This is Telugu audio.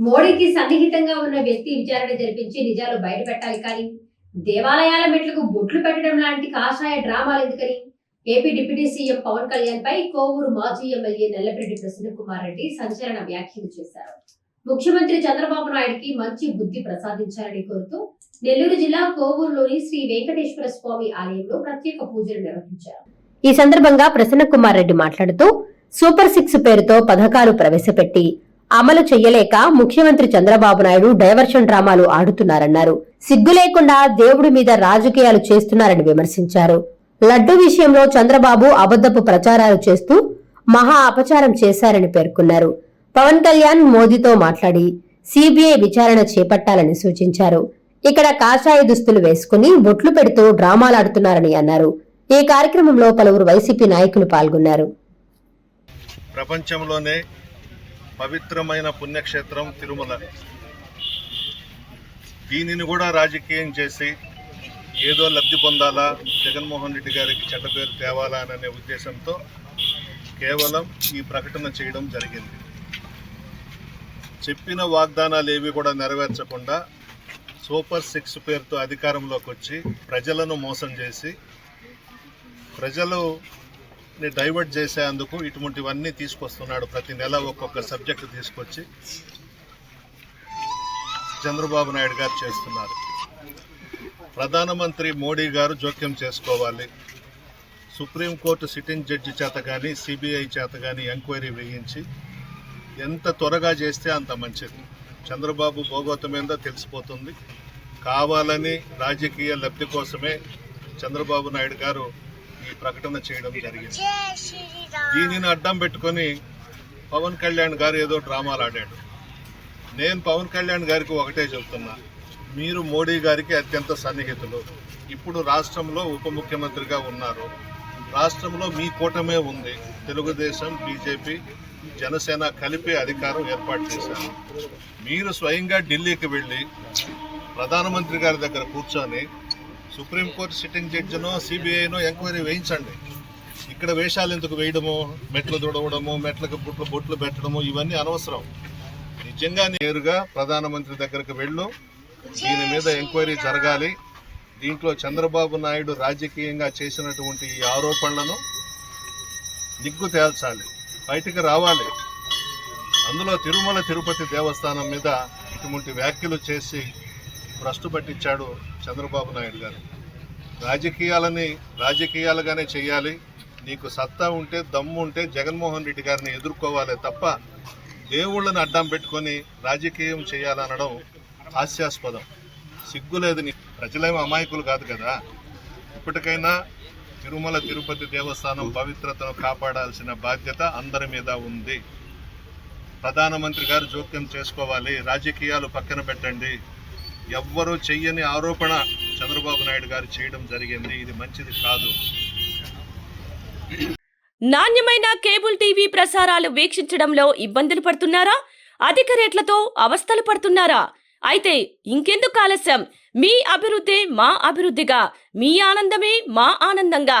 మోడీకి సన్నిహితంగా ఉన్న వ్యక్తి విచారణ జరిపించి నిజాలు బయటపెట్టాలి కానీ దేవాలయాల మెట్లకు బొట్లు పెట్టడం లాంటి కాషాయ డ్రామాలు ఎందుకని? AP deputy CM Pawan Kalyan పై కోవూరు మాజీ ఎమ్మెల్యే నల్లపరెడ్డి ప్రసన్న కుమార్ రెడ్డి సంచలన వ్యాఖ్యలు చేశారు. ముఖ్యమంత్రి చంద్రబాబు నాయుడికి మంచి బుద్ధి ప్రసాదించాలని కోరుతూ నెల్లూరు జిల్లా కోవూరులోని శ్రీ వెంకటేశ్వర స్వామి ఆలయంలో ప్రత్యేక పూజలు నిర్వహించారు. ఈ సందర్భంగా ప్రసన్న కుమార్ రెడ్డి మాట్లాడుతూ సూపర్ సిక్స్ పేరుతో పథకాలు ప్రవేశపెట్టి అమలు చెయ్యలేక ముఖ్యమంత్రి చంద్రబాబు నాయుడు డైవర్షన్ డ్రామాలు ఆడుతున్నారన్నారు. సిగ్గు లేకుండా దేవుడి మీద రాజకీయాలు చేస్తున్నారని విమర్శించారు. లడ్డు విషయంలో చంద్రబాబు అబద్దపు ప్రచారాలు చేస్తూ మహా అపచారం చేశారని పేర్కొన్నారు. పవన్ కళ్యాణ్ మోదీతో మాట్లాడి సిబిఐ విచారణ చేపట్టాలని సూచించారు. ఇక్కడ కాషాయ దుస్తులు వేసుకుని బొట్లు పెడుతూ డ్రామాలాడుతున్నారని అన్నారు. ఈ కార్యక్రమంలో పలువురు వైసీపీ నాయకులు పాల్గొన్నారు. ప్రపంచంలోనే పవిత్రమైన పుణ్యక్షేత్రం తిరుమల. దీనిని కూడా రాజకీయం చేసి ఏదో లబ్ధి పొందాలా జగన్మోహన్ రెడ్డి గారికి చెడ్డ పేరు తేవాలా అనే ఉద్దేశంతో కేవలం ఈ ప్రకటన చేయడం జరిగింది. చెప్పిన వాగ్దానాలు ఏవి కూడా నెరవేర్చకుండా సూపర్ సిక్స్ పేరుతో అధికారంలోకి వచ్చి ప్రజలను మోసం చేసి ప్రజలు ని డైవర్ట్ చేసేందుకు ఇటువంటివన్నీ తీసుకొస్తున్నాడు ప్రతి నెల ఒక్కొక్క సబ్జెక్టు తీసుకొచ్చి చంద్రబాబు నాయుడు గారు చేస్తున్నారు. ప్రధానమంత్రి మోడీ గారు జోక్యం చేసుకోవాలి. సుప్రీంకోర్టు సిట్టింగ్ జడ్జి చేత కానీ సిబిఐ చేత కానీ ఎంక్వైరీ వేయించి ఎంత త్వరగా చేస్తే అంత మంచిది. చంద్రబాబు భోగోతం తెలిసిపోతుంది. కావాలని రాజకీయ లబ్ధి కోసమే చంద్రబాబు నాయుడు గారు ఈ ప్రకటన చేయడం జరిగింది. దీనిని అడ్డం పెట్టుకొని పవన్ కళ్యాణ్ గారు ఏదో డ్రామాలు ఆడాడు. నేను పవన్ కళ్యాణ్ గారికి ఒకటే చెబుతున్నా మీరు మోడీ గారికి అత్యంత సన్నిహితులు. ఇప్పుడు రాష్ట్రంలో ఉప ముఖ్యమంత్రిగా ఉన్నారు. రాష్ట్రంలో మీ కూటమే ఉంది. తెలుగుదేశం బీజేపీ జనసేన కలిపి అధికారం ఏర్పాటు చేశారు. మీరు స్వయంగా ఢిల్లీకి వెళ్ళి ప్రధానమంత్రి గారి దగ్గర కూర్చొని సుప్రీంకోర్టు సిట్టింగ్ జడ్జినో సిబిఐనో ఎంక్వైరీ వేయించండి. ఇక్కడ వేషాలు ఎందుకు వేయడము? మెట్లు తుడవడము మెట్లకు బుట్లు బొట్లు పెట్టడము ఇవన్నీ అనవసరం. నిజంగా నేరుగా ప్రధానమంత్రి దగ్గరకు వెళ్ళు. దీని మీద ఎంక్వైరీ జరగాలి. దీంట్లో చంద్రబాబు నాయుడు రాజకీయంగా చేసినటువంటి ఈ ఆరోపణలను నిగ్గు తేల్చాలి. బయటికి రావాలి. అందులో తిరుమల తిరుపతి దేవస్థానం మీద ఇటువంటి వ్యాఖ్యలు చేసి భ్రష్టు పట్టించాడు చంద్రబాబు నాయుడు గారు. రాజకీయాలని రాజకీయాలుగానే చేయాలి. నీకు సత్తా ఉంటే దమ్ము ఉంటే జగన్మోహన్ రెడ్డి గారిని ఎదుర్కోవాలి తప్ప దేవుళ్ళని అడ్డం పెట్టుకొని రాజకీయం చేయాలనడం హాస్యాస్పదం. సిగ్గులేదు నీ ప్రజలేమో అమాయకులు కాదు కదా. ఇప్పటికైనా తిరుమల తిరుపతి దేవస్థానం పవిత్రతను కాపాడాల్సిన బాధ్యత అందరి మీద ఉంది. ప్రధానమంత్రి గారు జోక్యం చేసుకోవాలి. రాజకీయాలు పక్కన పెట్టండి. ఎవ్వరూ చెయ్యని ఆరోపణ చంద్రబాబు నాయుడు గారు చేయడం జరిగింది. ఇది మంచిది కాదు. నాణ్యమైన కేబుల్ టీవీ ప్రసారాలు వీక్షించడంలో ఇబ్బందులు పడుతున్నారా? అధిక రేట్లతో అవస్థలు పడుతున్నారా? అయితే ఇంకెందుకు ఆలస్యం? మీ అభివృద్ధి మా అభివృద్ధిగా మీ ఆనందమే మా ఆనందంగా.